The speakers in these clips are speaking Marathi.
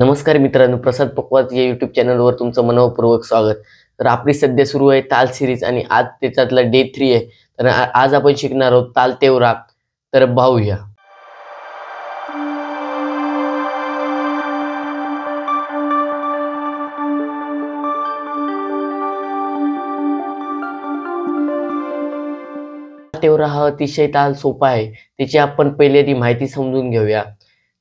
नमस्कार मित्रांनो प्रसाद पकवाज या युट्यूब चॅनलवर तुमचं मनपूर्वक स्वागत. तर आपली सध्या सुरू आहे ताल सिरीज आणि आज त्याच्यातला डे थ्री आहे. तर आज आपण शिकणार आहोत ताल तेवरा. तर पाहूया. तेवरा हा अतिशय ताल सोपा आहे. त्याची आपण पहिले ती माहिती समजून घेऊया.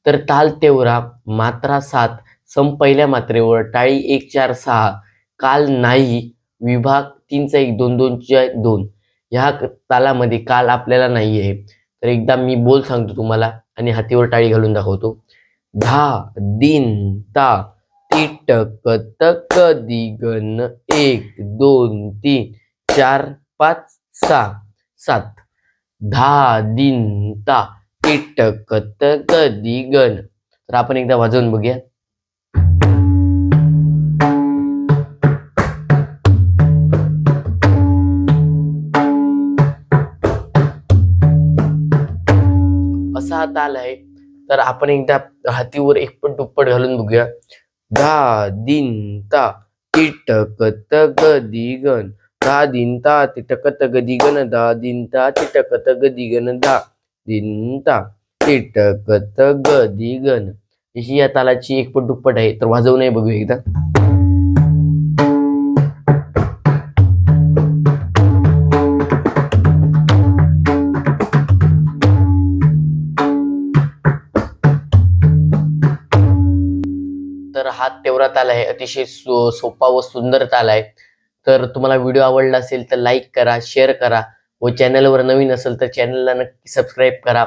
तर ताल तेवरा मात्रा सात सम पहिल्या मात्रेवर टाळी एक चार सहा काल नाही विभाग तीनचा एक दोन दोनच्या दोन. ह्या क- तालामध्ये काल आपल्याला नाही आहे तर एकदा मी बोल सांगतो तुम्हाला आणि हातीवर टाळी घालून दाखवतो. धा दिन ता तिटक तक दिगन एक दोन तीन चार पाच सहा सात. धा दिन ता. तिटक कधी दिगन तर आपण एकदा वाजवून बघूया. असा हा ताल आहे तर आपण एकदा हातीवर एकपट दुप्पट घालून बघूया. धा दिन ता तिटक गदी दिगन धा दिन ता तिटकत गदी दिगन धा दिन ता तिटकत गदी दिगन धा. दिन ता गदिगन. अशी या तालाची एकपट दुप्पट आहे तर वाजवून बघूया एकदा. तर हा तेवढा ताल आहे अतिशय सो- सोपा व सुंदर ताल आहे. तर तुम्हाला व्हिडिओ आवडला असेल तर लाईक करा शेअर करा. व चॅनलवर नवीन असेल तर चॅनलला नक्की सबस्क्राईब करा.